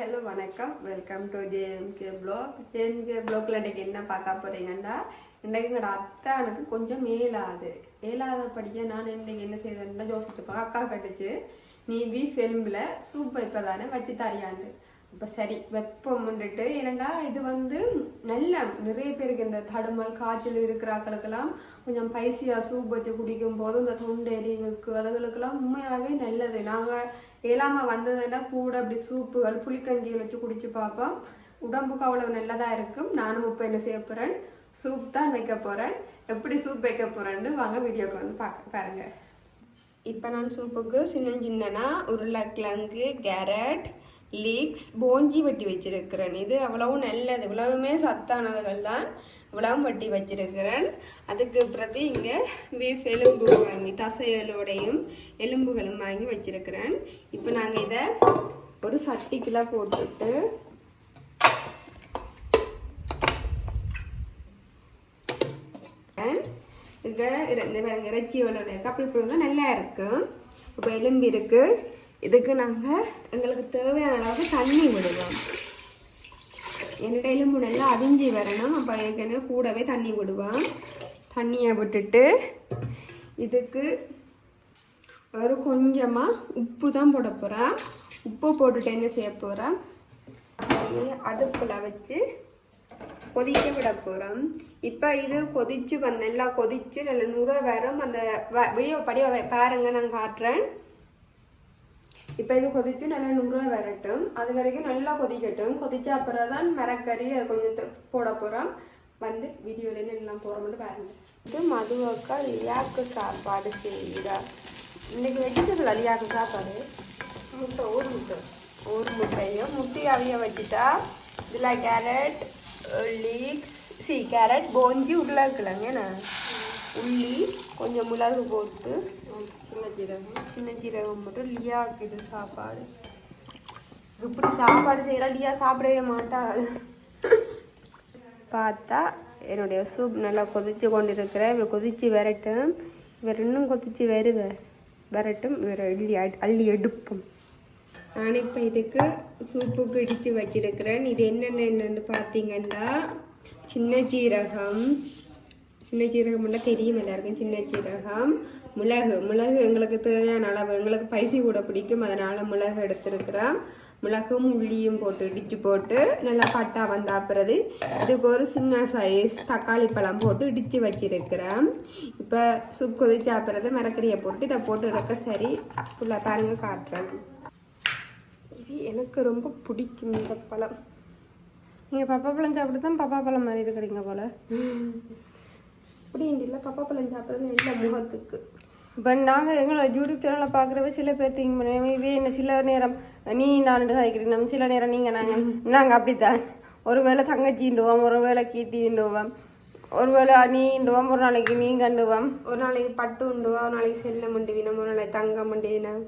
Hello வணக்கம். Welcome to JMK block JMK ப்ளாக்ல இன்னைக்கு என்ன பார்க்க போறீங்கன்னா இன்னைக்கு எங்களோட எனக்கு கொஞ்சம் மேலாது. மேலாதபடியே நான் இன்னைக்கு என்ன செய்தேன்னா யோசிச்சு அக்கா கட்டுச்சு நீ பீஃப் சூப்பர் சூப் வைப்பதானே வச்சு தரியாண்டு இப்போ சரி வெப்பம் வந்துட்டு ஏன்னா இது வந்து நல்ல நிறைய பேருக்கு இந்த தடுமல் காய்ச்சல் இருக்கிற ஆக்களுக்கெல்லாம் கொஞ்சம் பைசியாக சூப் வச்சு குடிக்கும் போது இந்த தொண்டை எரிவுக்கு அதுகளுக்கெல்லாம் உண்மையாகவே நல்லது. நாங்கள் ஏழாமல் வந்ததுன்னா கூட அப்படி சூப்புகள் புளிக்கஞ்சிகள் வச்சு குடிச்சு பார்ப்போம். உடம்புக்கு அவ்வளோ நல்லதாக இருக்கும். நானும் இப்போ என்ன செய்ய போகிறேன் சூப் தான் வைக்க போகிறேன் எப்படி சூப் வைக்க போகிறேன்னு வாங்க வீடியோக்கு வந்து பார்க்க பாருங்கள் இப்போ நான் சூப்புக்கு சின்ன சின்னனா உருளைக்கிழங்கு கேரட் லீக்ஸ் போஞ்சி வட்டி வச்சிருக்கிறேன். இது அவ்வளவும் நல்லது. இவ்வளவுமே சத்தானதுகள் தான் இவ்வளவும் வட்டி வச்சிருக்கிறேன். அதுக்கு பிரதி இங்கே பீஃப் எலும்பு வாங்கி தசைகளோடையும் எலும்புகளும் வாங்கி வச்சிருக்கிறேன். இப்போ நாங்கள் இதை ஒரு சட்டிக்குள்ள போட்டுட்டு இதை இந்த பாருங்க இறைச்சி எவ்வளோ அப்படி நல்லா இருக்கும் இப்போ எலும்பு இருக்குது இதுக்கு நாங்கள் எங்களுக்கு தேவையான அளவுக்கு தண்ணி விடுவோம். என்னோட எலும்பு நல்லா அவிஞ்சி வரணும். அப்போ ஏற்கனவே கூடவே தண்ணி விடுவோம். தண்ணியை விட்டுட்டு இதுக்கு ஒரு கொஞ்சமாக உப்பு தான் போட போகிறேன் உப்பு போட்டுட்டு என்ன செய்ய போகிறேன் அடுப்பில் வச்சு கொதிக்க விட போகிறோம் இப்போ இது கொதிச்சு வந்து நல்லா கொதிச்சு நல்ல நுர வரும். அந்த வ- வீடியோ படி பாருங்கள் பாருங்க நான் காட்டுறேன். இப்போ இது கொதிச்சு நல்லா நுர வரட்டும். அது வரைக்கும் நல்லா கொதிக்கட்டும். கொதிச்ச அப்புறம் தான் மரக்கறி அது கொஞ்சம் போட போகிறோம் வந்து வீடியோல எல்லாம் போகிறோம்னு பாருங்க. இது மதுவக்கா லியாக்கு சாப்பாடு செய்கிறா இன்னைக்கு வெஜிடபிள் அலியாக்கு சாப்பாடு? முட்டை ஒரு முட்டை. ஒரு முட்டையும் முட்டை அவிய வச்சுட்டா இதில் கேரட் லீக்ஸ் சி கேரட் போஞ்சி உருளைக்கிழங்கு என்ன? உள்ளி கொஞ்சம் மிளகு போட்டு சின்ன ஜீரகம். சின்ன ஜீரகம் மட்டும் லியாவுக்கு இது சாப்பாடு. இப்படி சாப்பாடு செய்கிறா லியா சாப்பிடவே மாட்டாள் பார்த்தா என்னுடைய சூப் நல்லா கொதிச்சு கொண்டிருக்கிற. இவர் கொதிச்சு வரட்டும். இவர் இன்னும் கொதிச்சு வருவேன் வரட்டும். இவர் அள்ளி அள்ளி எடுப்போம். நான் இப்போ இதுக்கு சூப்புக்கு இடித்து வச்சிருக்கிறேன். இது என்னென்ன என்னென்னு பார்த்தீங்கன்னா சின்ன ஜீரகம். சின்ன ஜீரகம் மட்டும் தெரியும் எல்லாருக்கும். சின்ன ஜீரகம். மிளகு மிளகு எங்களுக்கு தேவையான அளவு எங்களுக்கு பைசி கூட பிடிக்கும். அதனால் மிளகு எடுத்திருக்கிறோம். மிளகும் உள்ளியும் போட்டு இடித்து போட்டு நல்லா பட்டா வந்தா பிறகு இதுக்கு ஒரு சின்ன சைஸ் தக்காளி பழம் போட்டு இடித்து வச்சிருக்கிறேன் இப்போ சூப் கொதிச்சா பிறகு மரக்கறியை போட்டு இதை போட்டு இருக்க சரி ஃபுல்லாக பாருங்க காட்டுறேன். இது எனக்கு ரொம்ப பிடிக்கும் இந்த பழம். நீங்கள் பப்பா பழம் சாப்பிட்டு தான் பப்பா பழம் மாதிரி இருக்கிறீங்க போல. அப்படி இல்லை பப்பா பழம் சாப்பிட்றது நல்ல முகத்துக்கு. இப்போ நாங்கள் எங்களை யூடியூப் சேனலில் பார்க்குறவ சில பேர் திங்க் பண்ணுவோம் இதே என்ன சில நேரம் நீ நான் சாய்க்கிறீங்க நம்ம சில நேரம் நீங்கள் நாங்கள் நாங்கள் அப்படித்தான். ஒரு வேளை தங்கச்சிண்டுவோம் ஒரு வேளை கீத்திண்டுவோம் ஒரு வேளை நீ இண்டுவோம் ஒரு நாளைக்கு நீ கண்டுவோம் ஒரு நாளைக்கு பட்டு உண்டுவோம் ஒரு நாளைக்கு செல்ல மண்டிவினம் ஒரு நாளைக்கு தங்கம் மண்டிவினம்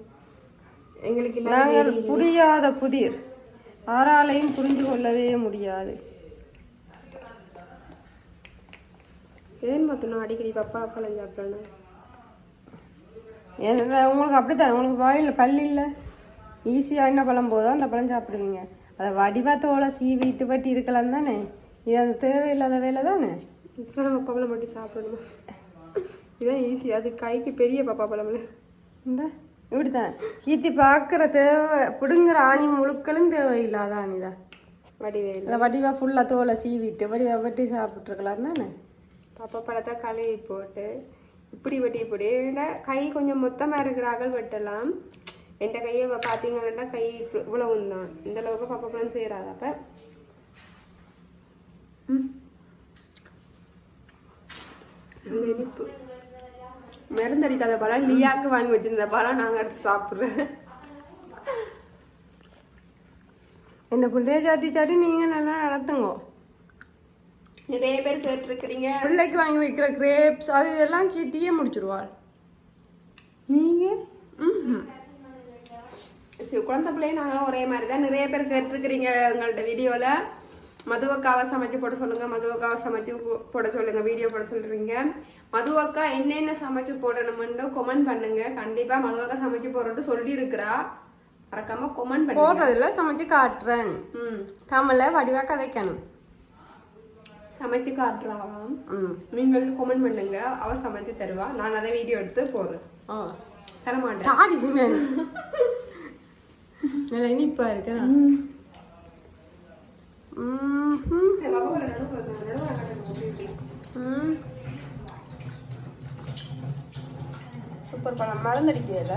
எங்களுக்கு நாங்கள் புரியாத புதிர். யாராலையும் புரிஞ்சு கொள்ளவே முடியாது. ஏன் மொத்தம் அடிக்கடி பப்பா பழம் சாப்பிட்றேன்னு ஏன்னா உங்களுக்கு அப்படித்தான். உங்களுக்கு வாயில் பல்லு இல்லை. ஈஸியாக என்ன பழம் போதோ அந்த பழம் சாப்பிடுவீங்க. அதை வடிவத்தோட சீவி இட்டு பட்டி இருக்கலாம் தானே? இது அந்த தேவையில்லாத வேலை தானே? இப்போ நம்ம பழம் மட்டும் சாப்பிடணும்? இதுதான் ஈஸி அது கைக்கு பெரிய பப்பா பழம் இந்த இப்படித்தான். கீத்தி பார்க்குற தேவை பிடுங்குற ஆணி முழுக்களும் தேவையில்லாத ஆணிதான் வடிவே இல்லை. வடிவா ஃபுல்லாக தோலை சீவிட்டு வடிவா வெட்டி சாப்பிட்ருக்கலாம் தானே? பாப்பா பழத்தை கழுவி போட்டு இப்படி வெட்டி இப்படி. கை கொஞ்சம் மொத்தமாக இருக்கிறார்கள் வெட்டலாம். என் கையை பார்த்தீங்கன்னா கை இவ்வளவு தான் இந்த அளவுக்கு பப்பப்பளம் செய்கிறாத அப்போ இனிப்பு. மருந்தடிக்காத பழம் லியாக்கு வாங்கி வச்சிருந்த பழம் நாங்கள் எடுத்து சாப்பிட்றேன் என்ன பிள்ளைய சாட்டி சாட்டி நீங்கள் நல்லா நடத்துங்க. நிறைய பேர் கேட்டிருக்கிறீங்க. பிள்ளைக்கு வாங்கி வைக்கிற கிரேப்ஸ் அது இதெல்லாம் கீட்டியே முடிச்சிருவாள். நீங்கள் ம் குழந்தை பிள்ளைய நாங்களும் ஒரே மாதிரி தான் நிறைய பேர் கேட்டிருக்கிறீங்க எங்கள்ட்ட வீடியோவில் மதுவக்காவை சமைச்சு போட சொல்லுங்க மதுவக்காவை சமைச்சு போட சொல்லுங்க வீடியோ போட சொல்றீங்க. மதுவக்கா என்னென்ன சமைச்சு போடணும்னு கமெண்ட் பண்ணுங்க. கண்டிப்பா மதுவக்கா சமைச்சு போடுறது சொல்லி இருக்கிறா மறக்காம கொமெண்ட் பண்ணுங்க. போடுறதுல சமைச்சு காட்டுறேன். ம். தமிழ வடிவா கதைக்கணும். சமைச்சு காட்டுறாளாம் ம் நீங்கள் கொமெண்ட் பண்ணுங்க. அவ சமைச்சு தருவா. நான் அதை வீடியோ எடுத்து போடுறேன். ஓ தர மாட்டேன் தாடி சின்னன் நல்லா இனிப்பா ம். சூப்பர் பழம் மறந்தடிக்கிறத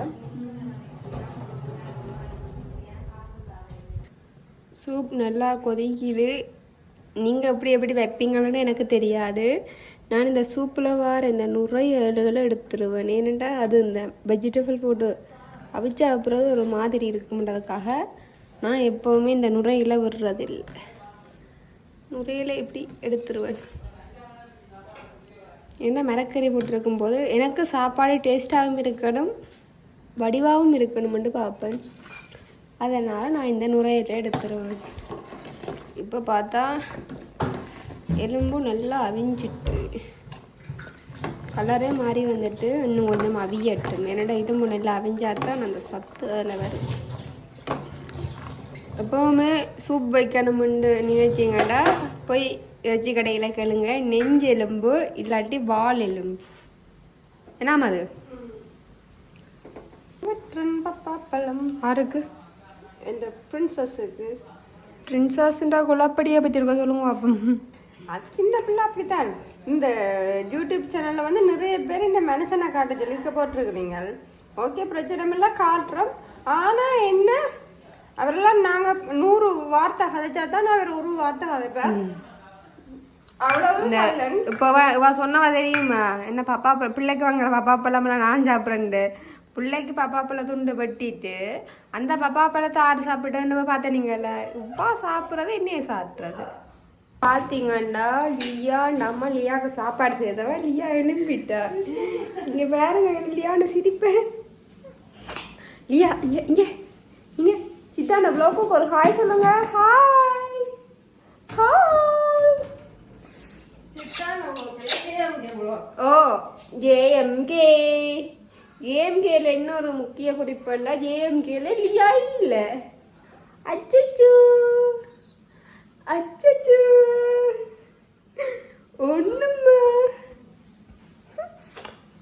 சூப் நல்லா கொதிக்குது. நீங்கள் எப்படி எப்படி வைப்பீங்கன்னு எனக்கு தெரியாது. நான் இந்த சூப்பில் வர இந்த நுரையீரல்களை எடுத்துருவேன். ஏனெண்டா அது இந்த வெஜிடபிள் போட்டு அவிச்சா அப்புறம் ஒரு மாதிரி இருக்கும்ன்றதுக்காக நான் எப்போவுமே இந்த நுரையில விடுறதில்லை. நுரையில் எப்படி எடுத்துருவேன்? ஏன்னா மரக்கறி போட்டிருக்கும் போது எனக்கு சாப்பாடு டேஸ்ட்டாகவும் இருக்கணும் வடிவாகவும் இருக்கணும்னு பார்ப்பேன். அதனால் நான் இந்த நுரையீரலை எடுத்துருவேன். இப்போ பார்த்தா எலும்பும் நல்லா அவிஞ்சிட்டு கலரே மாறி வந்துட்டு இன்னும் கொஞ்சம் அவியட்டும். என்னடா எலும்பு நல்லா அவிஞ்சாதான் அந்த சத்து அதில் வரும். எப்போவுமே சூப் வைக்கணும்னு நினைச்சிங்கடா போய் இறைச்சி கடையில் கேளுங்க. நெஞ்சு எலும்பு இல்லாட்டி வால் எலும்பு. என்னம்மா அது? பப்பாப்பழம் யாருக்கு? என்ற பிரின்சஸுக்கு பிரின்சஸ்ன்றா குழப்படியை பற்றி இருக்க சொல்லுங்க அப்பம் அது சின்ன பிள்ளை அப்படித்தான். இந்த யூடியூப் சேனல்ல வந்து நிறைய பேர் இந்த மனுஷனை காட்ட சொல்லி போட்டிருக்கிறீங்க ஓகே பிரச்சனை இல்லை காட்டுறோம். ஆனா என்ன? அவரெல்லாம் நாங்க நூறு வார்த்தை கதைச்சா தான் அவர் ஒரு வார்த்தை கதைப்பார். இப்போ இவ சொன்னவ தெரியுமா. என்ன பாப்பா பிள்ளைக்கு வாங்குற பாப்பா பழம்லாம் நான் சாப்பிட்றேன்ட்டு. பிள்ளைக்கு பாப்பா பழ துண்டு வெட்டிட்டு அந்த பாப்பா பழத்தை ஆறு சாப்பிட்டேன்னு பார்த்தனீங்கல்ல உப்பா சாப்பிட்றது என்னைய சாப்பிட்றது? பாத்தீங்கன்னா லியா நம்ம லியாக்கு சாப்பாடு செய்தவ லியா எழும்பிட்டா. இங்க பாருங்க லியான்னு சிரிப்பேன் லியா இங்க இங்க இங்க. சித்தாண்ட ப்ளோக்குக்கு ஒரு ஹாய் சொல்லுங்க. ஹாய் ஹாய் ஓ ஜேஎம்கே ஜேஎம்கேல இன்னொரு முக்கிய குறிப்புன்னா ஜேஎம்கேல லியா இல்ல. அச்சச்சோ. அச்சச்சோ ஒண்ணுமா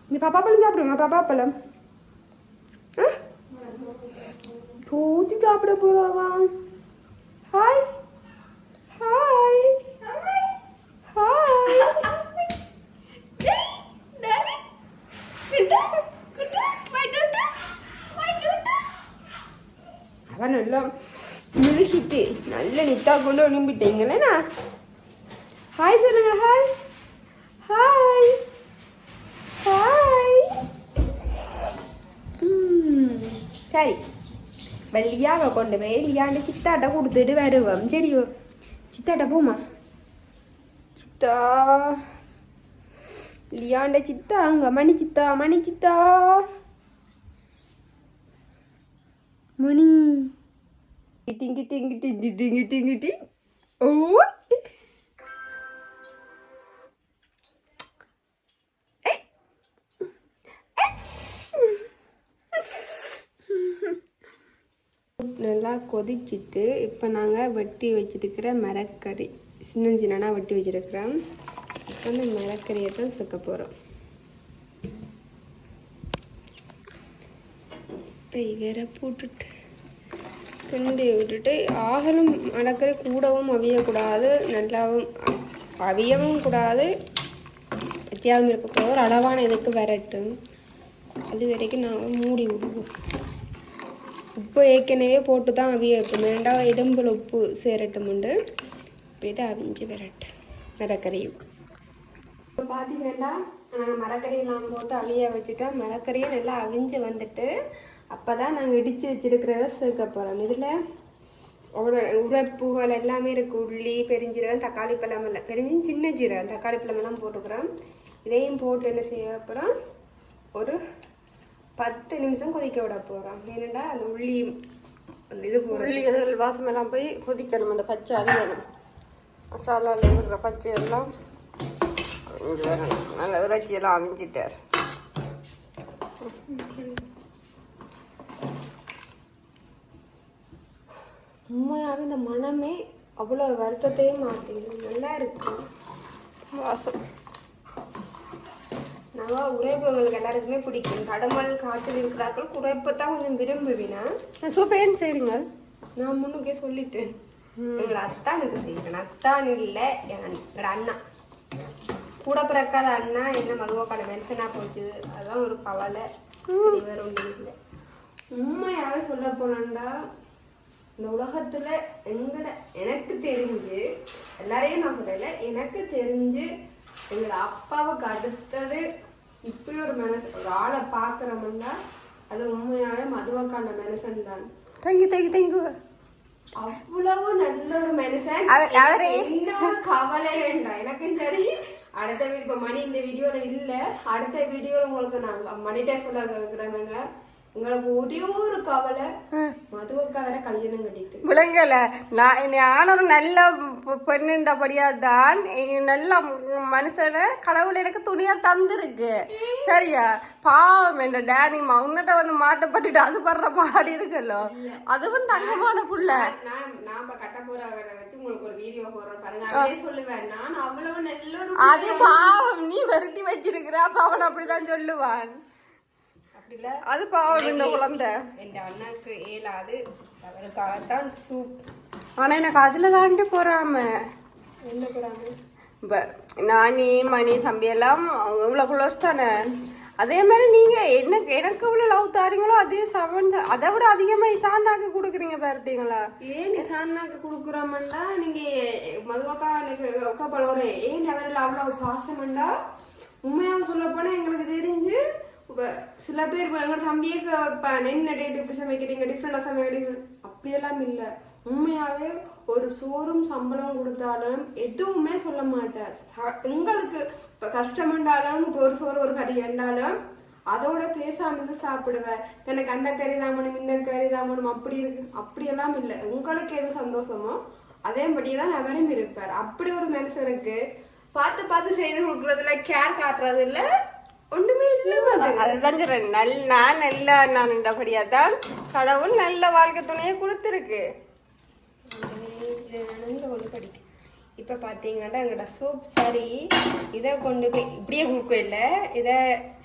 இந்த பப்பாப்பழம் சாப்பிடுங்க பப்பாப்பழம் ஆ? பூச்சி சாப்பிட போறாவா ஹாய் ஹாய் ஹாய் அவன் நல்லா முழுகிட்டு நல்ல நித்தா கொண்டு ஹாய் சொல்லுங்க ஹாய் ஹாய் ஹாய் சரி. வெள்ளியாவை கொண்டு போய் இல்லையாண்டு சித்தாட்ட கொடுத்துட்டு வருவோம். சரியோ. சித்தாட்ட போமா சித்தா. இல்லையாண்ட சித்தா அங்க மணி சித்தா மணி சித்தா. மணி. டிங்கி டிங்கி டிங்கி டிங்கி நல்லா கொதிச்சிட்டு இப்போ நாங்கள் வெட்டி வச்சிருக்கிற மரக்கறி சின்ன சின்னனா வெட்டி வச்சிருக்கிறோம். இப்போ அந்த மரக்கறியை தான் சேர்க்க போகிறோம் இப்போ இவரை போட்டுட்டு கிண்டி விட்டுட்டு ஆகலும் மரக்கறி கூடவும் அவியக்கூடாது நல்லாவும் அவியவும் கூடாது வித்தியாசம் இருக்கக்கூடாது ஒரு அளவான இதுக்கு வரட்டும் அது வரைக்கும் நாங்கள் மூடி விடுவோம். உப்பு ஏற்கனவே போட்டு தான் அவிய வைப்போம். ரெண்டாவது எலும்பில் உப்பு சேரட்டுமுண்டு இப்போ இதை அவிஞ்சு விரட்டு. மரக்கறியும். இப்போ பார்த்தீங்கன்னா நாங்கள் மரக்கறியெல்லாம் போட்டு அவிய வச்சுட்டோம். மரக்கறியை நல்லா அவிஞ்சு வந்துட்டு அப்போ தான் நாங்கள் இடித்து வச்சுருக்கிறத சேர்க்க போகிறோம் இதில் ஒரு உரைப்புகள் எல்லாமே இருக்குது உள்ளி பெருஞ்சீரகம் தக்காளி பழம் எல்லாம். சின்ன ஜீரகம் தக்காளி பழமெல்லாம் போட்டுக்கிறோம். இதையும் போட்டு என்ன செய்ய அப்புறம் ஒரு பத்து நிமிஷம் கொதிக்க விட போகிறோம் ஏனெண்டா அந்த உள்ளி அந்த இது உள்ளி வாசமெல்லாம் போய் கொதிக்கணும். அந்த பச்சை அவியணும் மசாலாவில் இருக்கிற பச்சை எல்லாம் அவிஞ்சு வரணும் நல்லா உண்மையாகவே இந்த மனமே அவ்வளோ வருத்தத்தையும் மாற்றிடும் நல்லா இருக்கு. வாசம். நாங்கள் உரைப்பு எங்களுக்கு எல்லாருக்குமே பிடிக்கும். கடமல் காய்ச்சல் இருக்கிறார்கள் உரைப்பை தான் கொஞ்சம் விரும்புவினா? சூப்பர் ஏன் செய்றீங்க நான் முன்னுக்கே சொல்லிட்டேன். எங்களோட அத்தானுக்கு செய்வேன் அத்தான் இல்லை எங்களோட அண்ணா. கூட பிறக்காத அண்ணா என்ன மதுவக்கான மென்ஷனா போச்சு. அதான் ஒரு கவலை. வேற ஒன்றும் இல்லை. உண்மையாவே சொல்ல போனாண்டா இந்த உலகத்துல எங்கட எனக்கு தெரிஞ்சு எல்லாரையும் நான் சொல்லல எனக்கு தெரிஞ்சு எங்களோட அப்பாவுக்கு அடுத்தது இப்படி ஒரு மனசு ஒரு ஆளை பார்க்குறோம்னா அது உண்மையாவே மதுவக்கான மனுஷன் தான். தேங்க்யூ தேங்க்யூ தேங்க்யூ அவ்வளவு நல்ல ஒரு மனுஷன். இன்னொரு கவலை வேண்டாம் எனக்கும் சரி. அடுத்த வீடு இப்ப மணி இந்த வீடியோல இல்ல. அடுத்த வீடியோல உங்களுக்கு நான் மணிட்டே சொல்ல கேக்குறேனுங்க விளங்கல. நான் நான் ஒரு நல்ல பெ- பெண்ணுன்றபடியா தான் எ- நல்ல மனுஷனை கடவுள் எனக்கு துணியா தந்திருக்கு. சரியா? பாவம் என் டேனி உன்னிட்ட வந்து மாட்டப்பட்டுட்டு அது படுற பாடி இருக்குல்ல. அதுவும் தங்கமான புள்ள. அதே பாவம் நீ விரட்டி வச்சிருக்கிற அப்ப அவன் அப்படிதான் சொல்லுவான். அது பாவம் இந்த குழந்தை. என் அண்ணாக்கு இயலாது அவருக்காகத்தான் சூப் ஆனா எனக்கு அதுல தாண்டி போறாம. என்ன போறாங்க இப்போ நானி மணி தம்பி எல்லாம் இவ்வளோ க்ளோஸ் தானே? அதே மாதிரி நீங்கள் எனக்கு எனக்கு இவ்வளோ லவ் தாரீங்களோ அதே செவன் அதை விட அதிகமாக இசாண்டாக்கு கொடுக்குறீங்க பார்த்தீங்களா? ஏன் நிசானாக்கு கொடுக்குறோம்னா நீங்க மதுவக்கா எனக்கு அக்கா பழவரே ஏன் அவரில் அவ்வளவு பாசமண்டா? உண்மையாக சொல்ல போனா எங்களுக்கு தெரிஞ்சு இப்போ சில பேர் இப்ப எங்களோட தம்பியே நின்று இப்ப என்ன டேட் இப்படி சமைக்கிறீங்க டிஃப்ரெண்டாக சமைக்கிறீங்க அப்படியெல்லாம் இல்லை உண்மையாகவே ஒரு சோறும் சம்பளம் கொடுத்தாலும் எதுவுமே சொல்ல மாட்டார் உங்களுக்கு எங்களுக்கு இப்போ கஷ்டமண்டாலும் இப்போ ஒரு சோறு ஒரு கறி என்றாலும் அதோட பேசாம இருந்து சாப்பிடுவேன் எனக்கு அந்த கறி தான் வேணும் இந்த கறி தான் வேணும் அப்படி இருக்கு அப்படியெல்லாம் இல்லை உங்களுக்கு எது சந்தோஷமோ அதேபடி தான் அவரும் இருப்பார் அப்படி ஒரு மனுஷனுக்கு பார்த்து பார்த்து செய்து கொடுக்குறதுல கேர் காட்டுறது இல்லை அதுதான் சொல்கிறேன் நல் நான் நல்ல நான் என்றபடியாக தான் கடவுள் நல்ல வாழ்க்கை துணையை கொடுத்துருக்கு. இப்போ பார்த்தீங்கன்னா எங்களோட சூப் சரி இதை கொண்டு போய் இப்படியே கொடுக்க இல்லை. இதை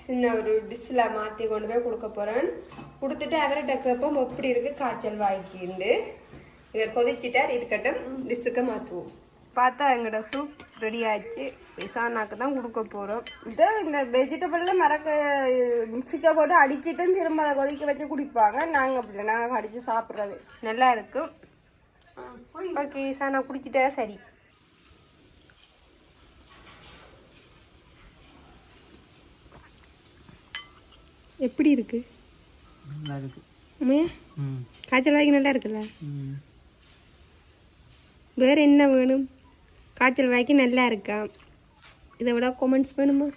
சின்ன ஒரு டிஷ்ஷில் மாற்றி கொண்டு போய் கொடுக்க போகிறேன் கொடுத்துட்டு அவர்கிட்ட கேட்போம் எப்படி இருக்கு காய்ச்சல் வாய்க்கிண்டு. இவர் கொதிச்சிட்டார் இருக்கட்டும் டிஷ்ஷுக்கு மாற்றுவோம் பார்த்தா எங்களோட சூப் ரெடி ஆச்சு. விசானாக்கு தான் கொடுக்க போகிறோம் இதை இந்த வெஜிடபிளில் மறக்க மிக்சிக்க போட்டு அடிச்சிட்டு திரும்ப அதை கொதிக்க வச்சு குடிப்பாங்க. நாங்கள் அப்படி நாங்கள் அடித்து சாப்பிட்றது. நல்லா இருக்கும் ஓகே நான் குடிச்சிட்டா சரி. எப்படி இருக்கு? நல்லா இருக்கு. காய்ச்சல் வாங்கி நல்லா இருக்குல்ல? ம். வேற என்ன வேணும்? காய்ச்சல் வாய்க்கு நல்லா இருக்கா? இதை விட கொமெண்ட்ஸ் வேணுமா?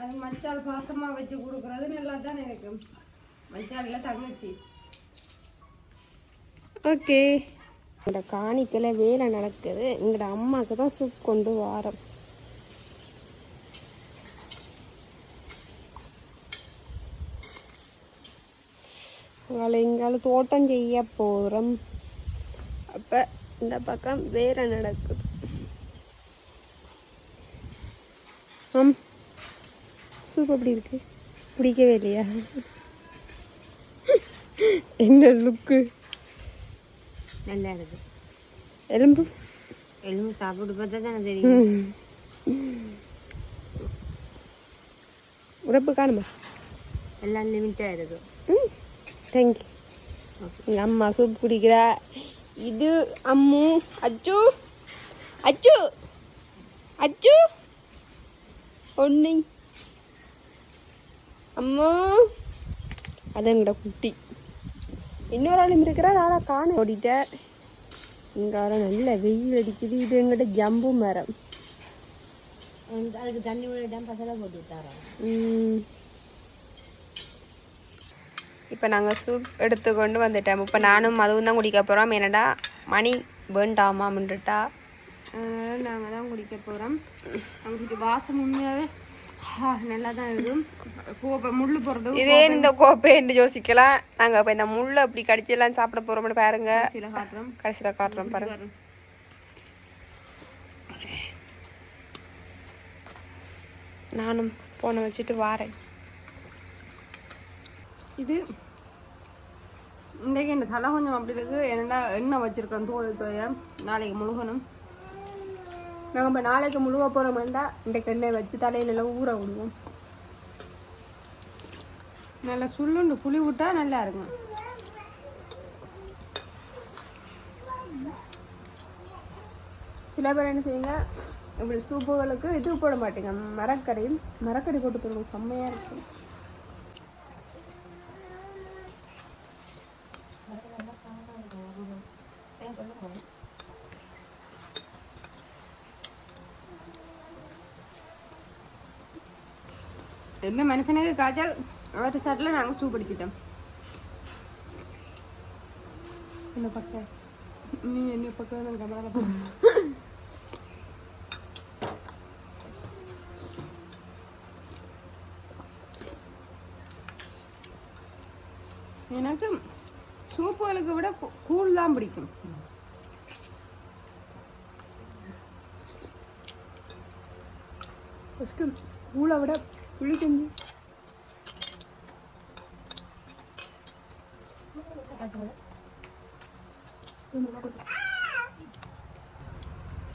அது மச்சால் பாசமாக வச்சு கொடுக்குறது நல்லா தானே இருக்கும். மச்சாலில் தங்கச்சி. ஓகே எங்களோட காணிக்கையில் வேலை நடக்குது. எங்களோட அம்மாவுக்கு தான் சூப் கொண்டு வாரோம். எங்களை எங்கால தோட்டம் செய்ய போகிறோம் அப்போ இந்த பக்கம் வேலை நடக்குது. ஆம். சூப் எப்படி இருக்கு. பிடிக்கவே இல்லையா? என்ன லுக்கு நல்லா இருக்கு. எலும்பு? எலும்பு சாப்பிட்டு பார்த்தா தானே தெரியும். உறப்பு காணுமா? எல்லாம் லிமிட்டாக இருக்கு. ம். தேங்க்யூ எங்கள் அம்மா சூப் குடிக்கிறா. இது அம்மு. அச்சு. அச்சு. அச்சு. ஒன்று அம்மா. அது எங்கட குட்டி. இன்னொரு ஆளும் இருக்கிறார். ஆளாக காண ஓடிட்டார் இங்கே வர நல்ல வெயில் அடிக்குது. இது எங்கிட்ட ஜம்பு மரம். அதுக்கு தண்ணி விடாம பசலை போட்டு விட்டாரோ? இப்போ நாங்கள் சூப் எடுத்து கொண்டு வந்துட்டோம். இப்போ நானும் அதுவும் தான் குடிக்க போகிறோம் என்னடா? மணி வேண்டாமா? அப்படின்ட்டுட்டா நாங்கள் தான் குடிக்க போகிறோம் நமக்கு வாசம் உண்மையாகவே நல்லா தான் இருக்கும் கோப்பை முள்ளு போடுறது இதே இந்த கோப்பைன்னு யோசிக்கலாம். நாங்க இப்ப இந்த முள்ளை அப்படி கடிச்செல்லாம் சாப்பிட போறோம்னு பாருங்க. சில காட்டுறோம். கடைசியில காட்டுறோம் பாருங்க. நானும் போனை வச்சுட்டு வாரேன். இது இன்றைக்கு இந்த தலை கொஞ்சம் அப்படி இருக்கு. என்னடா எண்ணெய் வச்சிருக்கோம் தோய தோய. நாளைக்கு முழுகணும். நாங்கள் நாளைக்கு முழுக போகிறோம் வேண்டாம் இன்றைக்கு எண்ணெய் வச்சு தலையில நல்லா ஊற விடுவோம். நல்லா சுள்ளுண்டு புளி விட்டா நல்லா இருக்கும். சில பேர் என்ன செய்யுங்க இப்படி சூப்புகளுக்கு இது போட மாட்டேங்க மரக்கறி. மரக்கறி போட்டு போடுவோம் செம்மையாக இருக்கும். என்ன மனுஷனுக்கு காய்ச்சல் அவர்கிட்ட சாட்டில் நாங்கள் சூப் அடிச்சிட்டோம் என்ன பக்கம் நீ என்ன பக்கம் நான் கமலால எனக்கு சூப்புகளுக்கு விட கூழ் தான் பிடிக்கும் ஃபஸ்ட்டு கூழை விட புளி கஞ்சி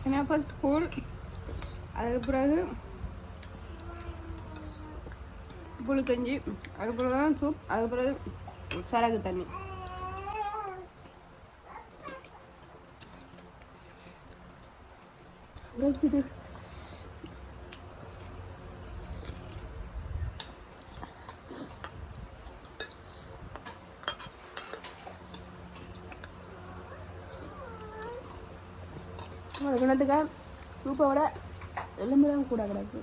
ஏன்னா ஃபர்ஸ்ட் கூழ் அதுக்கு பிறகு புளிக்கஞ்சி அதுக்கு பிறகு தான் சூப் அதுக்கு பிறகு சரகு தண்ணி உரைக்குது ஒரு கிணத்துக்கு சூப்பை விட எலும்பு தான் கூட கிடக்கு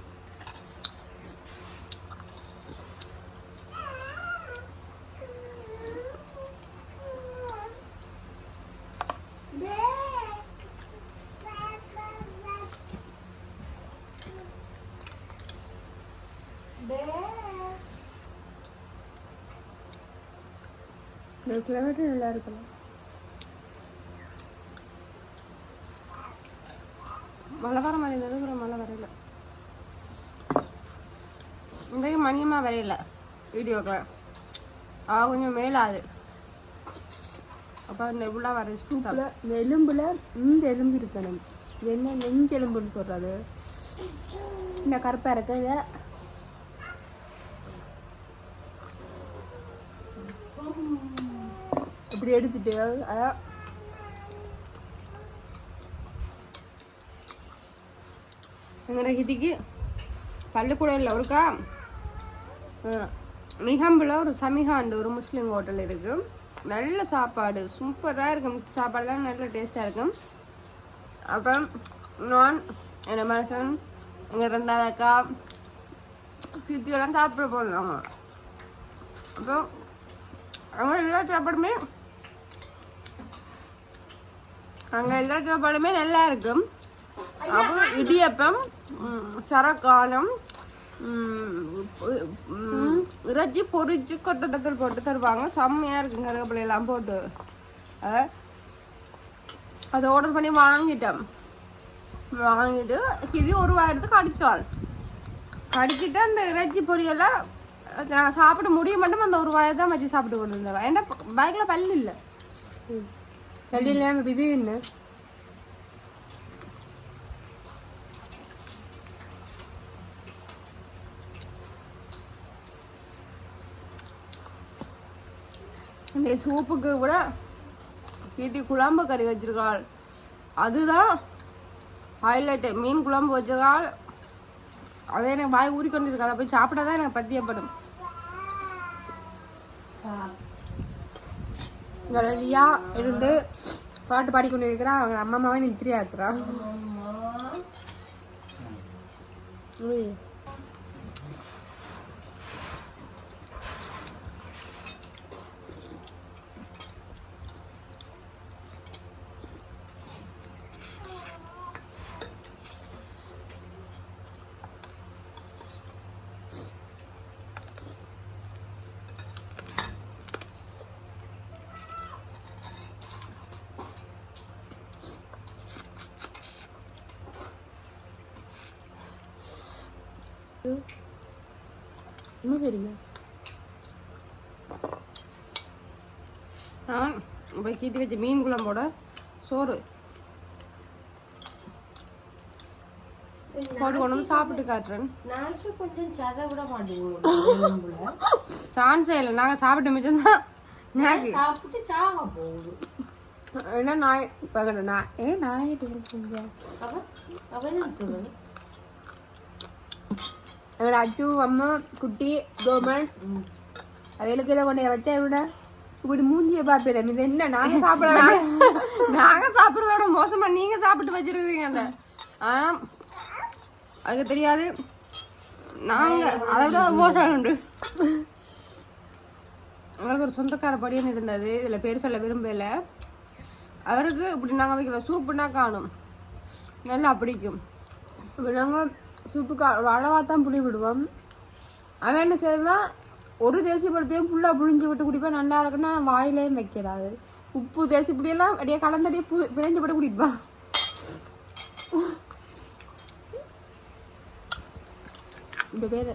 இந்த கிளைமேட்டு நல்லா இருக்கலாம் மழை வர மாதிரி இருந்தது அப்புறம் மழை வரையில இன்றைக்கு மணியமாக வரையில வீடியோக்கு அவள் கொஞ்சம் மேலாது. அப்போ நெபுலாக வர சூப்பில் இந்த இந்த எலும்பு இருக்கணும். என்ன நெஞ்செலும்புன்னு சொல்கிறது இந்த கருப்பாக இருக்க இப்படி எடுத்துட்டு அதான் எங்களோட ஹிதிக்கு பள்ளிக்கூடத்தில் ஒருக்கா மிகம்பில் ஒரு சமிகாண்டு ஒரு முஸ்லீம் ஹோட்டல் இருக்குது நல்ல சாப்பாடு சூப்பராக இருக்கும் சாப்பாடுலாம் நல்ல டேஸ்ட்டாக இருக்கும் அப்புறம் நான் என்னோட மனுஷன் எங்கள் ரெண்டாவது அக்கா சித்தியெல்லாம் சாப்பிட போடலாம் அப்போ அவங்க எல்லா சாப்பாடுமே அங்கே எல்லா சாப்பாடுமே நல்லா இருக்கும் அப்போ இடியப்பம் சரக்காலம் இறைச்சி பொரிச்சு கொட்டத்தில் போட்டு தருவாங்க. செம்மையா இருக்கும் கருவேப்பிலை எல்லாம் போட்டு. அதை ஆர்டர் பண்ணி வாங்கிட்டோம். வாங்கிட்டு இது ஒரு வாரத்துக்கு அடிச்சாள் கடிச்சிட்டு அந்த இறைச்சி பொரியெல்லாம் நாங்கள் சாப்பிட முடிய மட்டும் அந்த ஒரு வாயை தான் வச்சு சாப்பிட்டு கொண்டு இருந்தோம் ஏன்னா பைக்கில் பல்லு இல்லை? பல்லு இல்லாமல் இது என்ன? இந்த சூப்புக்கு கூட கீட்டி குழம்பு கறி வச்சிருக்காள். அதுதான் ஹைலைட்டு மீன் குழம்பு வச்சிருக்காள். அதை எனக்கு வாய் ஊறிக்கொண்டு இருக்கு. அதை போய் சாப்பிட்டா தான் எனக்கு பத்தியப்படும். கலியா இருந்து பாட்டு பாடிக்கொண்டு இருக்கிறா அவங்க அம்மா அம்மாவை நித்திரி இன்னும் சரிங்க நான் இப்போ கீத்தி வச்ச மீன் குழம்போட சோறு போட்டு கொண்டு வந்து சாப்பிட்டு காட்டுறேன் நாளைக்கு கொஞ்சம் சதை விட மாட்டேங்குது சான்ஸே இல்லை நாங்கள் சாப்பிட்ட மிச்சம் தான் சாப்பிட்டு சாக போகுது என்ன நாய் பகல நாய் ஏ நாய் அவன் எங்களோட அச்சு அம்மா குட்டி கோமன் அவைகளுக்கு இதை கொண்டு வச்சா விட இப்படி மூஞ்சிய பாப்பிடம் இது என்ன நாங்க சாப்பிட நாங்க சாப்பிடுறத விட மோசமா நீங்க சாப்பிட்டு வச்சிருக்கீங்க ஆனா அதுக்கு தெரியாது நாங்க அதை விட மோசம் உண்டு அவருக்கு ஒரு சொந்தக்கார படியன் இருந்தது இதுல பேர் சொல்ல விரும்பல அவருக்கு இப்படி நாங்க வைக்கிற சூப்புனா காணும் நல்லா பிடிக்கும் இப்போ நாங்கள் சூப்புக்கு அளவாக தான் புளி விடுவோம். அவன் என்ன செய்வான் ஒரு தேசிய பழத்தையும் ஃபுல்லாக புழிஞ்சு விட்டு குடிப்பான் நல்லா இருக்குன்னா வாயிலையும் வைக்கிறாது. உப்பு தேசி புளியெல்லாம் அப்படியே கலந்தடியே பு பிழைஞ்சு போட்டு குடிப்பான் இப்போ பேர்.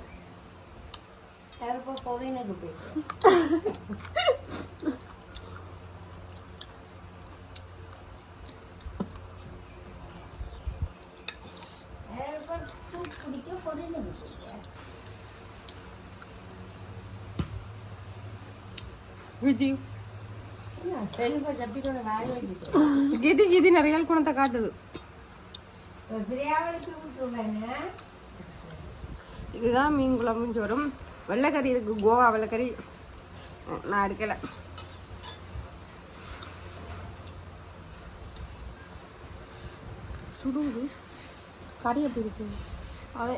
யாருப்பா விஜி கீதி கீதி நிறைய குணத்தை காட்டுது. இதுதான் மீன் குழம்பும் சோறும் வெள்ளைக்கறி இருக்கு கோவா வெள்ளைக்கறி. நான் எடுக்கல. சுடுங்கு கறி எப்படி இருக்கு? அதே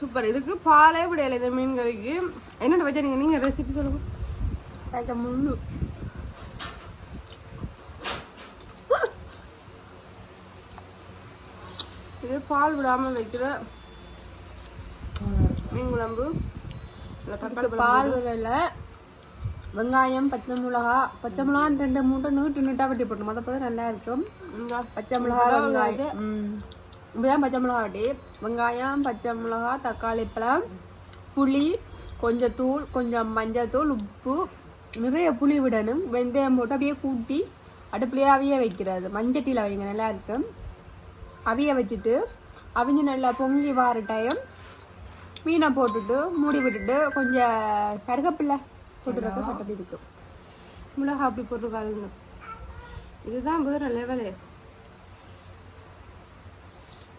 சூப்பர். இதுக்கு பாலே விடையில இந்த மீன் கறிக்கு என்னென்ன வச்சா நீங்க நீங்க ரெசிபி சொல்லுங்க. வைக்க முள்ளு. இது பால் விடாம வைக்கிற மீன் குழம்பு. பால் விடல. வெங்காயம் பச்சை மிளகா. பச்சை மிளகா ரெண்டு மூட்டை நீட்டு நீட்டா வெட்டி போட்டணும் அதை பார்த்து நல்லா இருக்கும். பச்சை மிளகா வெங்காயம். ம். இப்படிதான் பச்சை மிளகா வெட்டி. வெங்காயம் பச்சை மிளகா தக்காளி பழம் புளி கொஞ்சம் தூள் கொஞ்சம் மஞ்சத்தூள் உப்பு. நிறைய புளி விடணும். வெந்தயம் போட்டு அப்படியே கூட்டி அடுப்புலயே அவிய வைக்கிறது. மஞ்சட்டியில் வைங்க நல்லா இருக்கும். அவிய வச்சுட்டு அவிஞ்சு நல்லா பொங்கி வார டைம் மீனை போட்டுட்டு மூடி விட்டுட்டு கொஞ்சம் கருகப்பில்லை போட்டுருக்க சட்டப்படி இருக்கும். மிளகா அப்படி போட்டுருக்காளுங்க இதுதான் வேறு லெவலு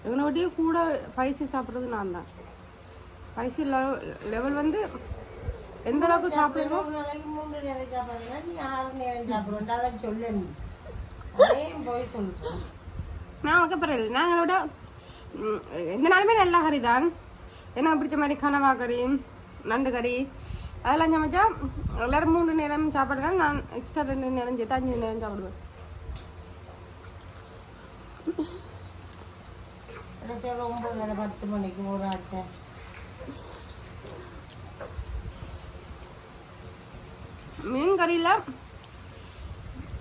இவனை விட்டியே கூட பைசி சாப்பிட்றது நான் தான் பைசி லெவல் வந்து எந்த அளவுக்கு நாளைக்கு மூன்று நேரம் சாப்பிடுறா நீ ஆறு நேரம் சாப்பிடுவோம் அதை சொல்ல நீ. அதையும் போய் சொல்லிட்டு நான் வைக்க பரவாயில்ல நாங்கள் விட ம், எந்த நாளுமே நல்ல கறி தான். எனக்கு பிடிச்ச மாதிரி கனவா கறி நண்டு கறி அதெல்லாம் சமைச்சா எல்லாரும் மூணு நேரம் சாப்பிட்றேன் நான் எக்ஸ்ட்ரா ரெண்டு நேரம் சேர்த்து அஞ்சு நேரம் சாப்பிடுவேன். எனக்கு ஒன்பது வேலை பத்து மணிக்கு ஒரு ஆட்டை மீன் கறியில்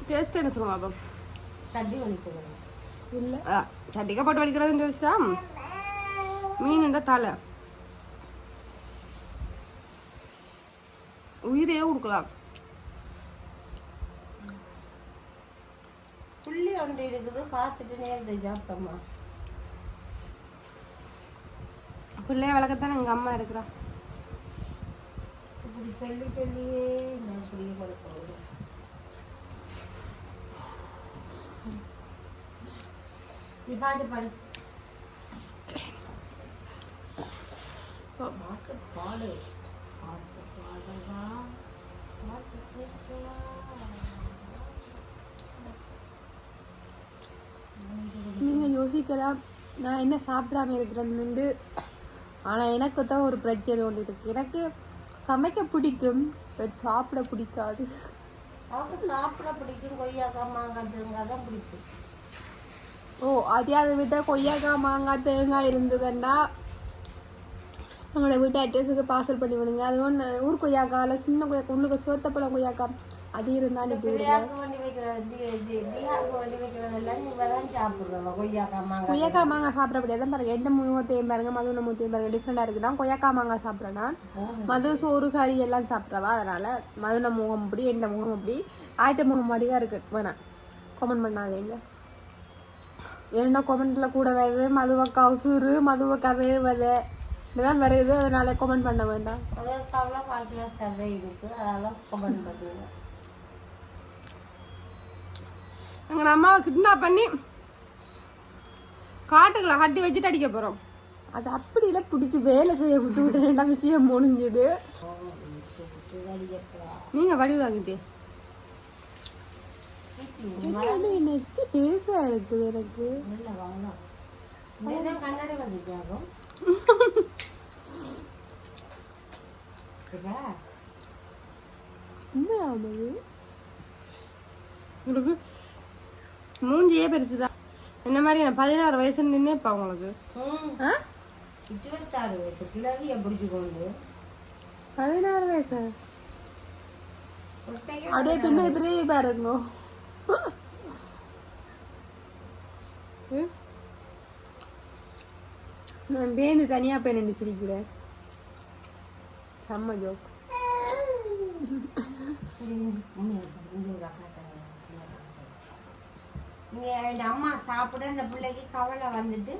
டேஸ்ட் என்ன சொல்லுவாங்க அப்போ சட்டி வலிக்கணும் இல்லை. சட்டிக்கா போட்டு வலிக்கிறதுன்னு டேஸ்டா மீன் தலை. உயிரையே கொடுக்கலாம் புள்ளி ஒன்று இருக்குது பார்த்துட்டு நேரத்தை சாப்பிட்டோமா? பிள்ளைய வளர்க்கத்தானே எங்கள் அம்மா இருக்கிறா. இப்படி சொல்லி சொல்லியே நான் புரிய கொடுப்போம் நீ பாட்டு பாடு. பாட்டு பாடு. பாட்டு பாடவா? பாட்டு கேட்கவா? நீங்கள் யோசிக்கலாம் நான் என்ன சாப்பிடாம இருக்கிறேன்னு ஆனால் எனக்கு தான் ஒரு பிரச்சனை ஒன்று இருக்கு. எனக்கு சமைக்க பிடிக்கும் பட் சாப்பிட பிடிக்காது. அவருக்கு சாப்பிட பிடிக்கும் கொய்யாக்காய் மாங்காய் தேங்காய் தான் பிடிக்கும். ஓ அதே அதை விட கொய்யாக்காய் மாங்காய் தேங்காய் இருந்ததுன்னா நம்மளோட வீட்டு அட்ரஸுக்கு பார்சல் பண்ணி விடுங்க. அது ஒன்று ஊர் கொய்யாக்காய் இல்லை சின்ன கொய்யாக்காய் உள்ளுக்கு சோத்தப்பழம் கொய்யாக்காய் அது இருந்தால் இப்படி கொய்யாக்கா மாங்காய் சாப்பிட முடியாது பாருங்க. எந்த முகத்தையும் பாருங்க மதுன முகத்தையும் பாருங்க டிஃப்ரெண்டா இருக்குன்னா கொய்யாக்கா மாங்காய் சாப்பிட்றேன் மது சோறு கறி எல்லாம் சாப்பிட்றவா. அதனால மதுன முகம் அப்படி எந்த முகம் அப்படி ஆயிட்ட முகம் வடிவா இருக்கு. வேணாம். கமெண்ட் பண்ணாதீங்க. என்ன கமெண்ட்ல கூட வருது? மதுவக்கா உசூரு மதுவக்கா அது வதை. இதுதான் வருது. அதனால கமெண்ட் பண்ண வேண்டாம். அதாவது கவலை சதை இருக்கு. அதெல்லாம் கமெண்ட் பண்ணுவேன் எங்கள் அம்மாவை கிட்னாப் பண்ணி காட்டுக்குள்ள கட்டி வச்சுட்டு அடிக்க போகிறோம் அது அப்படிலாம் பிடிச்சி வேலை செய்ய விட்டு விட்டு ரெண்டா விஷயம் முடிஞ்சுது. நீங்க வடிவு வாங்கிட்டே. நெத்தி பேச இருக்குது எனக்கு? உங்களுக்கு மூஞ்சியே பெருசுதான் என்ன மாதிரி நான் பதினாறு வயசு நின்னேப்பா உங்களுக்கு இருபத்தாறு வயசு கிளவியை பிடிச்சி கொண்டு பதினாறு வயசு அப்படியே பின்னுக்கு திரும்பி பாருங்க? நான் பேந்து தனியா போய் நின்று சிரிக்கிறேன் செம்ம ஜோக் இங்க என் அம்மா சாப்பிட அந்த பிள்ளைக்கு கவலை வந்துட்டு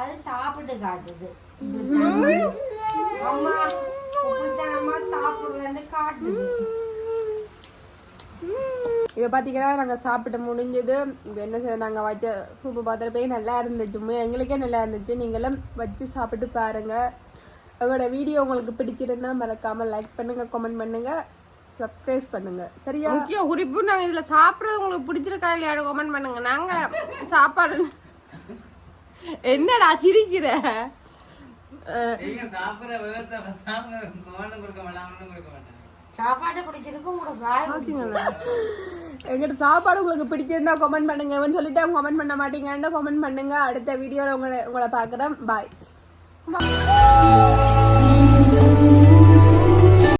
அது சாப்பிட்டு காட்டுது. அம்மா இப்படித்தான் அம்மா சாப்பிடுறேன்னு காட்டுது. இதை பார்த்தீங்கன்னா நாங்கள் சாப்பிட்டு முடிஞ்சது. இப்போ என்ன செய்ய நாங்கள் வச்ச சூப்பு பார்த்துட்டு நல்லா இருந்துச்சு. எங்களுக்கே நல்லா இருந்துச்சு. நீங்களும் வச்சு சாப்பிட்டு பாருங்கள் எங்களோட வீடியோ உங்களுக்கு பிடிச்சிருந்தா மறக்காமல் லைக் பண்ணுங்கள் கமெண்ட் பண்ணுங்கள் சப்ஸ்கிரைப் பண்ணுங்க. சரியா? முக்கிய குறிப்பு நாங்கள் இதில் சாப்பிட்றது உங்களுக்கு பிடிச்சிருக்கா இல்லையா? கமெண்ட் பண்ணுங்க. நாங்கள் சாப்பாடு என்னடா சிரிக்கிற? நீங்க? எங்கிட்ட சாப்பாடு உங்களுக்கு பிடிச்சிருந்தா கமெண்ட் பண்ணுங்கன்னு சொல்லிட்டு கமெண்ட் பண்ண மாட்டீங்கன்னு கமெண்ட் பண்ணுங்க. அடுத்த வீடியோல உங்களை உங்களை பார்க்குறேன். பாய்